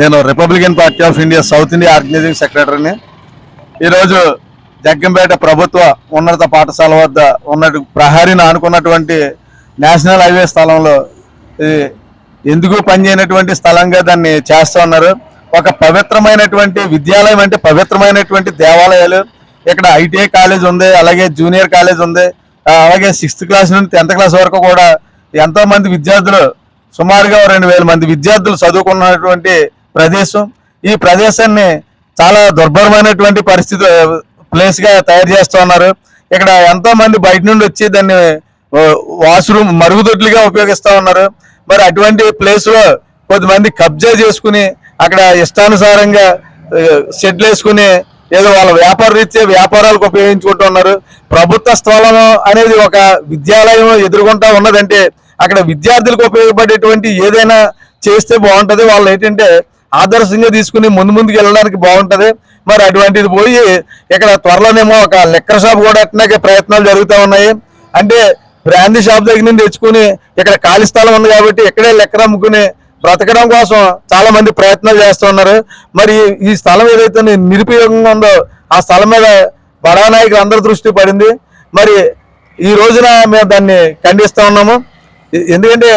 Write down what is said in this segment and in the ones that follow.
నేను Republican party of India south India organising సెక్రటరీని ఈరోజు జగ్గంపేట ప్రభుత్వ ఉన్నత పాఠశాల వద్ద ఉన్నట్టు ప్రహరీని ఆనుకున్నటువంటి నేషనల్ హైవే స్థలంలో ఎందుకు పనిచేయనటువంటి స్థలంగా దాన్ని చేస్తూ ఉన్నారు. ఒక పవిత్రమైనటువంటి విద్యాలయం అంటే పవిత్రమైనటువంటి దేవాలయాలు. ఇక్కడ ఐటీఐ కాలేజ్ ఉంది అలాగే జూనియర్ కాలేజ్ ఉంది. అలాగే సిక్స్త్ క్లాస్ నుండి టెన్త్ క్లాస్ వరకు కూడా ఎంతోమంది విద్యార్థులు సుమారుగా రెండు వేల మంది విద్యార్థులు చదువుకున్నటువంటి ప్రదేశం. ఈ ప్రదేశాన్ని చాలా దుర్భరమైనటువంటి పరిస్థితి ప్లేస్గా తయారు చేస్తూ ఉన్నారు. ఇక్కడ ఎంతో మంది బయట నుండి వచ్చి దాన్ని వాష్రూమ్ మరుగుదొడ్లుగా ఉపయోగిస్తూ ఉన్నారు. మరి అటువంటి ప్లేస్లో కొద్దిమంది కబ్జా చేసుకుని అక్కడ ఇష్టానుసారంగా షెడ్లు వేసుకుని ఏదో వాళ్ళ వ్యాపార రీత్యా వ్యాపారాలకు ఉపయోగించుకుంటూ ఉన్నారు. ప్రభుత్వ స్థలం అనేది ఒక విద్యాలయం ఎదుర్కొంటా ఉన్నదంటే అక్కడ విద్యార్థులకు ఉపయోగపడేటువంటి ఏదైనా చేస్తే బాగుంటది. వాళ్ళు ఏంటంటే ఆదర్శంగా తీసుకుని ముందు ముందుకు వెళ్ళడానికి బాగుంటుంది. మరి అటువంటిది పోయి ఇక్కడ త్వరలోనేమో ఒక లెక్కర్ షాప్ కూడా అట్టినాకే ప్రయత్నాలు జరుగుతూ ఉన్నాయి. అంటే బ్రాందీ షాప్ దగ్గర నుండి తెచ్చుకుని ఇక్కడ ఖాళీ స్థలం ఉంది కాబట్టి ఇక్కడే లెక్కర్ అమ్ముకుని బ్రతకడం కోసం చాలా మంది ప్రయత్నాలు చేస్తూ ఉన్నారు. మరి ఈ స్థలం ఏదైతే నిరుపయోగంగా ఉందో ఆ స్థలం మీద బడా నాయకులు అందరి దృష్టి పడింది. మరి ఈ రోజున మేము దాన్ని ఖండిస్తూ ఉన్నాము. ఎందుకంటే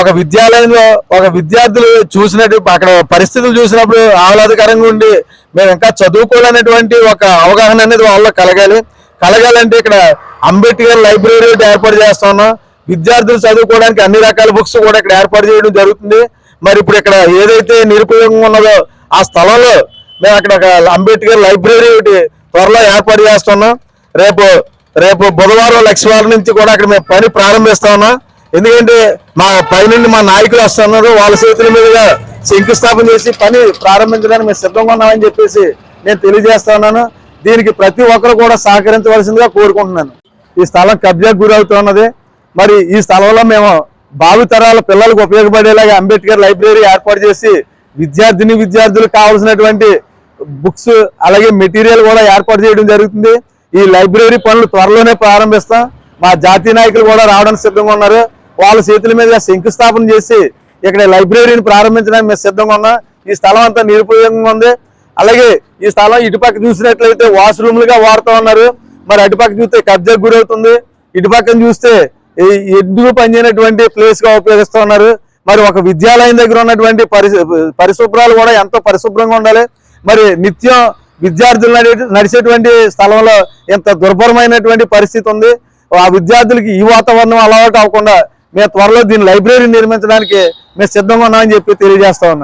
ఒక విద్యాలయంలో ఒక విద్యార్థులు చూసినట్టు అక్కడ పరిస్థితులు చూసినప్పుడు ఆహ్లాదకరంగా ఉండి మేము ఇంకా చదువుకోవాలనేటువంటి ఒక అవగాహన అనేది వాళ్ళలో కలగాలి. కలగాలంటే ఇక్కడ అంబేద్కర్ లైబ్రరీ ఏర్పాటు చేస్తా ఉన్నాం. విద్యార్థులు చదువుకోవడానికి అన్ని రకాల బుక్స్ కూడా ఇక్కడ ఏర్పాటు చేయడం జరుగుతుంది. మరి ఇప్పుడు ఇక్కడ ఏదైతే నిరుపయోగంగా ఉన్నదో ఆ స్థలంలో మేము అక్కడ ఒక అంబేద్కర్ లైబ్రరీ ఒకటి త్వరలో ఏర్పాటు చేస్తున్నాం రేపు రేపు బుధవారం లక్షవారం నుంచి కూడా అక్కడ మేము పని ప్రారంభిస్తా ఉన్నాం. ఎందుకంటే మా పైనుండి మా నాయకులు వస్తున్నారు వాళ్ళ చేతుల మీదుగా శంకుస్థాపన చేసి పని ప్రారంభించడానికి మేము సిద్ధంగా ఉన్నామని చెప్పేసి నేను తెలియజేస్తున్నాను దీనికి ప్రతి ఒక్కరు కూడా సహకరించవలసిందిగా కోరుకుంటున్నాను. ఈ స్థలం కబ్జాకు గురవుతున్నది మరి ఈ స్థలంలో మేము భావితరాల పిల్లలకు ఉపయోగపడేలాగా అంబేద్కర్ లైబ్రరీ ఏర్పాటు చేసి విద్యార్థిని విద్యార్థులకు కావాల్సినటువంటి బుక్స్ అలాగే మెటీరియల్ కూడా ఏర్పాటు చేయడం జరుగుతుంది. ఈ లైబ్రరీ పనులు త్వరలోనే ప్రారంభిస్తాం. మా జాతీయ నాయకులు కూడా రావడానికి సిద్ధంగా ఉన్నారు. వాళ్ళ చేతుల మీద శంకుస్థాపన చేసి ఇక్కడ లైబ్రరీని ప్రారంభించడానికి మేము సిద్ధంగా ఉన్నాం. ఈ స్థలం అంతా నిరుపయోగంగా ఉంది. అలాగే ఈ స్థలం ఇటుపక్క చూసినట్లయితే వాష్రూమ్లుగా వాడుతూ ఉన్నారు. మరి అటుపక్క చూస్తే కబ్జాకు గురవుతుంది. ఇటుపక్కన చూస్తే ఈ పనిచేయనటువంటి ప్లేస్గా ఉపయోగిస్తూ ఉన్నారు. మరి ఒక విద్యాలయం దగ్గర ఉన్నటువంటి పరిశు పరిశుభ్రాలు కూడా ఎంతో పరిశుభ్రంగా ఉండాలి. మరి నిత్యం విద్యార్థులు నడిచేటువంటి స్థలంలో ఎంత దుర్భరమైనటువంటి పరిస్థితి ఉంది. ఆ విద్యార్థులకి ఈ వాతావరణం అలవాటు అవ్వకుండా మేము త్వరలో దీని లైబ్రరీ నిర్మించడానికి మేము సిద్ధంగా ఉన్నామని చెప్పి తెలియజేస్తా ఉన్నాం.